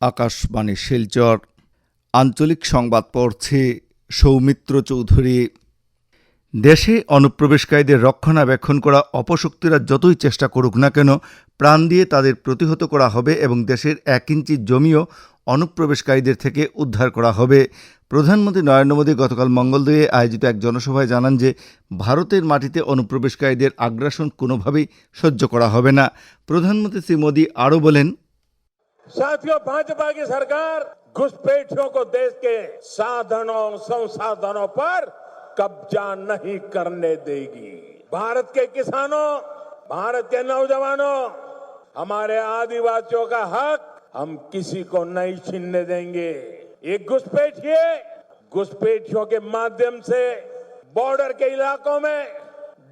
আকাশবাণী শিলচর। আঞ্চলিক সংবাদ পড়ছে সৌমিত্র চৌধুরী। দেশে অনুপ্রবেশকারীদের রক্ষণাবেক্ষণ করা অপশক্তিরা যতই চেষ্টা করুক না কেন, প্রাণ দিয়ে তাদের প্রতিহত করা হবে এবং দেশের এক ইঞ্চি জমিও অনুপ্রবেশকারীদের থেকে উদ্ধার করা হবে। প্রধানমন্ত্রী নরেন্দ্র মোদী গতকাল মঙ্গলদয়ে আয়োজিত এক জনসভায় জানান যে, ভারতের মাটিতে অনুপ্রবেশকারীদের আগ্রাসন কোনোভাবেই সহ্য করা হবে না। প্রধানমন্ত্রী শ্রী মোদী আরও বলেন साथियों, भाजपा की सरकार घुसपैठियों को देश के साधनों संसाधनों पर कब्जा नहीं करने देगी। भारत के किसानों, भारत के नौजवानों, हमारे आदिवासियों का हक हम किसी को नहीं छीनने देंगे। ये घुसपैठिए, घुसपैठियों के माध्यम से बॉर्डर के इलाकों में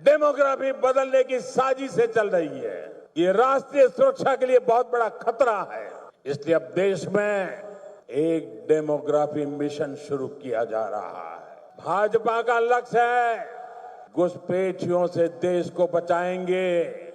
डेमोग्राफी बदलने की साजिशें चल रही है। ये राष्ट्रीय सुरक्षा के लिए बहुत बड़ा खतरा है। इसलिए अब देश में एक डेमोग्राफी मिशन शुरू किया जा रहा है। भाजपा का लक्ष्य है, घुसपैठियों से देश को बचाएँगे।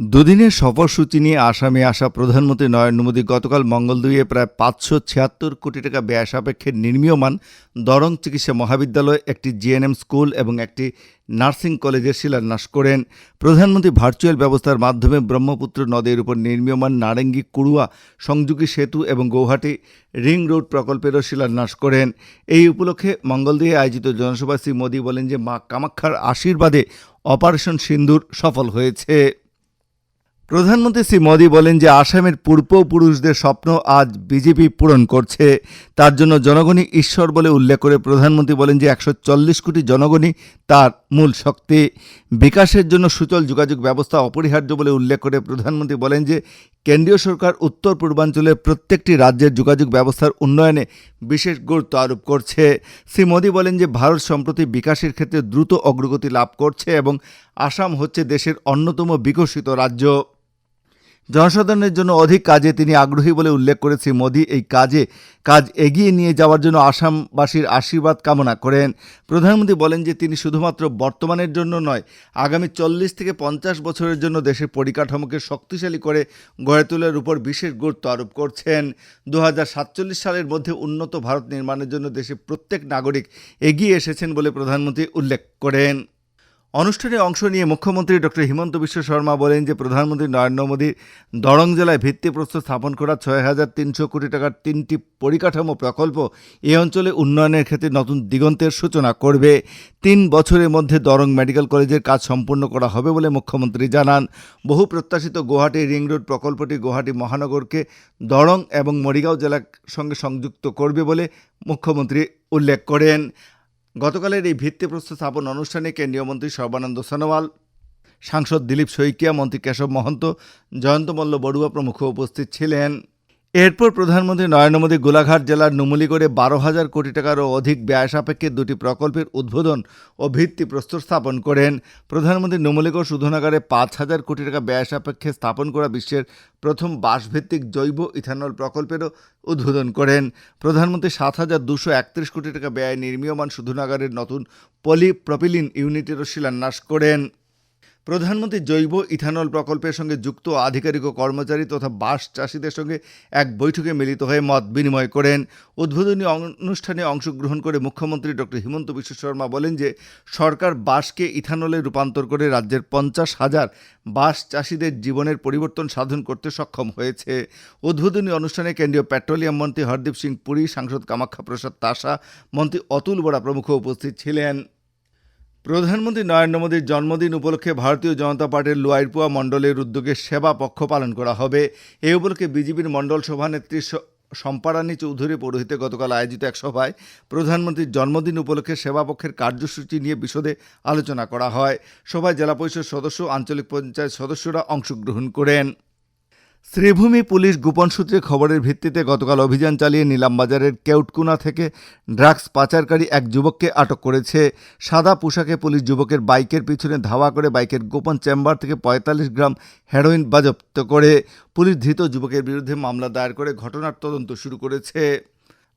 দুদিনের সফরসূচি নিয়ে আসামে আসা প্রধানমন্ত্রী নরেন্দ্র মোদী গতকাল মঙ্গলদুইয়ে প্রায় পাঁচশো ছিয়াত্তর কোটি টাকা ব্যয় সাপেক্ষে নির্মীয়মান দরং চিকিৎসা মহাবিদ্যালয়, একটি জিএনএম স্কুল এবং একটি নার্সিং কলেজের শিলান্যাস করেন। প্রধানমন্ত্রী ভার্চুয়াল ব্যবস্থার মাধ্যমে ব্রহ্মপুত্র নদের উপর নির্মীয়মান নারেঙ্গি কুড়ুয়া, সংযোগী সেতু এবং গৌহাটি রিং রোড প্রকল্পেরও শিলান্যাস করেন। এই উপলক্ষে মঙ্গলদুয়ে আয়োজিত জনসভায় শ্রী মোদী বলেন যে মা কামাক্ষার আশীর্বাদে অপারেশন সিন্দুর সফল হয়েছে। প্রধানমন্ত্রী শ্রী মোদী বলেন যে আসামের পূর্বপুরুষদের স্বপ্ন আজ বিজেপি পূরণ করছে। তার জন্য জনগণই ঈশ্বর বলে উল্লেখ করে প্রধানমন্ত্রী বলেন যে একশো চল্লিশ কোটি জনগণই তার মূল শক্তি। বিকাশের জন্য সুচল যোগাযোগ ব্যবস্থা অপরিহার্য বলে উল্লেখ করে প্রধানমন্ত্রী বলেন যে কেন্দ্রীয় সরকার উত্তর পূর্বাঞ্চলের প্রত্যেকটি রাজ্যের যোগাযোগ ব্যবস্থার উন্নয়নে বিশেষ গুরুত্ব আরোপ করছে। শ্রী মোদী বলেন যে ভারত সম্প্রতি বিকাশের ক্ষেত্রে দ্রুত অগ্রগতি লাভ করছে এবং আসাম হচ্ছে দেশের অন্যতম বিকশিত রাজ্য। জনসাধারণের জন্য অধিক কাজে তিনি আগ্রহী বলে উল্লেখ করে শ্রী মোদী এই কাজে, কাজ এগিয়ে নিয়ে যাওয়ার জন্য আসামবাসীর আশীর্বাদ কামনা করেন। প্রধানমন্ত্রী বলেন যে তিনি শুধুমাত্র বর্তমানের জন্য নয়, আগামী চল্লিশ থেকে পঞ্চাশ বছরের জন্য দেশের পরিকাঠামোকে শক্তিশালী করে গড়ে তোলার উপর বিশেষ গুরুত্ব আরোপ করছেন। দু হাজার সাতচল্লিশ সালের মধ্যে উন্নত ভারত নির্মাণের জন্য দেশের প্রত্যেক নাগরিক এগিয়ে এসেছেন বলে প্রধানমন্ত্রী উল্লেখ করেন। অনুষ্ঠানে অংশ নিয়ে মুখ্যমন্ত্রী ডক্টর হিমন্ত বিশ্ব শর্মা বলেন যে প্রধানমন্ত্রী নরেন্দ্র মোদী দরং জেলায় ভিত্তিপ্রস্তর স্থাপন করা ছয় হাজার তিনশো কোটি টাকার তিনটি পরিকাঠামো প্রকল্প এই অঞ্চলে উন্নয়নের ক্ষেত্রে নতুন দিগন্তের সূচনা করবে। তিন বছরের মধ্যে দরং মেডিকেল কলেজের কাজ সম্পূর্ণ করা হবে বলে মুখ্যমন্ত্রী জানান। বহু প্রত্যাশিত গুয়াহাটি রিং রোড প্রকল্পটি গুয়াহাটি মহানগরকে দরং এবং মরিগাঁও জেলার সঙ্গে সংযুক্ত করবে বলে মুখ্যমন্ত্রী উল্লেখ করেন। গতকালের এই ভিত্তিপ্রস্তর স্থাপন অনুষ্ঠানে কেন্দ্রীয় মন্ত্রী সর্বানন্দ সোনোয়াল, সাংসদ দিলীপ শইকিয়া, মন্ত্রী কেশব মহন্ত, জয়ন্ত মল্ল বড়ুয়া প্রমুখ উপস্থিত ছিলেন। এরপর প্রধানমন্ত্রী নরেন্দ্র মোদী গোলাঘাট জেলার নুমলিগড়ে বারো হাজার কোটি টাকারও অধিক ব্যয় সাপেক্ষে দুটি প্রকল্পের উদ্বোধন ও ভিত্তি ভিত্তিপ্রস্তর স্থাপন করেন। প্রধানমন্ত্রী নুমলিগড় শোধনাগারে পাঁচ হাজার কোটি টাকা ব্যয় সাপেক্ষে স্থাপন করা বিশ্বের প্রথম বাসভিত্তিক জৈব ইথানল প্রকল্পেরও উদ্বোধন করেন। প্রধানমন্ত্রী সাত হাজার দুশো একত্রিশ কোটি টাকা ব্যয় নির্মীয়মান শোধনাগারের নতুন পলিপ্রপিলিন ইউনিটেরও শিলান্যাস করেন। প্রধানমন্ত্রী জৈব ইথানল প্রকল্পের সঙ্গে যুক্ত আধিকারিক ও কর্মচারী তথা বাস চাষিদের সঙ্গে এক বৈঠকে মিলিত হয়ে মত বিনিময় করেন। উদ্বোধনী অনুষ্ঠানে অংশগ্রহণ করে মুখ্যমন্ত্রী ডক্টর হিমন্ত বিশ্ব শর্মা বলেন যে, সরকার বাসকে ইথানলে রূপান্তর করে রাজ্যের পঞ্চাশ হাজার বাস চাষিদের জীবনের পরিবর্তন সাধন করতে সক্ষম হয়েছে। উদ্বোধনী অনুষ্ঠানে কেন্দ্রীয় পেট্রোলিয়াম মন্ত্রী হরদীপ সিং পুরী, সাংসদ কামাখ্যা প্রসাদ তাসা, মন্ত্রী অতুল বরা প্রমুখ উপস্থিত ছিলেন। প্রধানমন্ত্রী নরেন্দ্র মোদীর জন্মদিন উপলক্ষে ভারতীয় জনতা পার্টির লোয়াইরপুয়া মণ্ডলের উদ্যোগে সেবা পক্ষ পালন করা হবে। এই উপলক্ষে বিজেপির মণ্ডল সভানেত্রী সম্পারানী চৌধুরী পৌরোহিতে গতকাল আয়োজিত এক সভায় প্রধানমন্ত্রীর জন্মদিন উপলক্ষে সেবা পক্ষের কার্যসূচি নিয়ে বিশদে আলোচনা করা হয়। সভায় জেলা পরিষদ সদস্য আঞ্চলিক পঞ্চায়েত সদস্যরা অংশগ্রহণ করেন। শ্রীভূমি পুলিশ গোপন সূত্রে খবরের ভিত্তিতে গতকাল অভিযান চালিয়ে নিলামবাজারের কেউটকুনা থেকে ড্রাগস পাচারকারী এক যুবককে আটক করেছে। সাদা পোশাকে পুলিশ যুবকের বাইকের পিছনে ধাওয়া করে বাইকের গোপন চেম্বার থেকে পঁয়তাল্লিশ গ্রাম হেরোইন বাজপ্ত করে। পুলিশ ধৃত যুবকের বিরুদ্ধে মামলা দায়ের করে ঘটনার তদন্ত শুরু করেছে।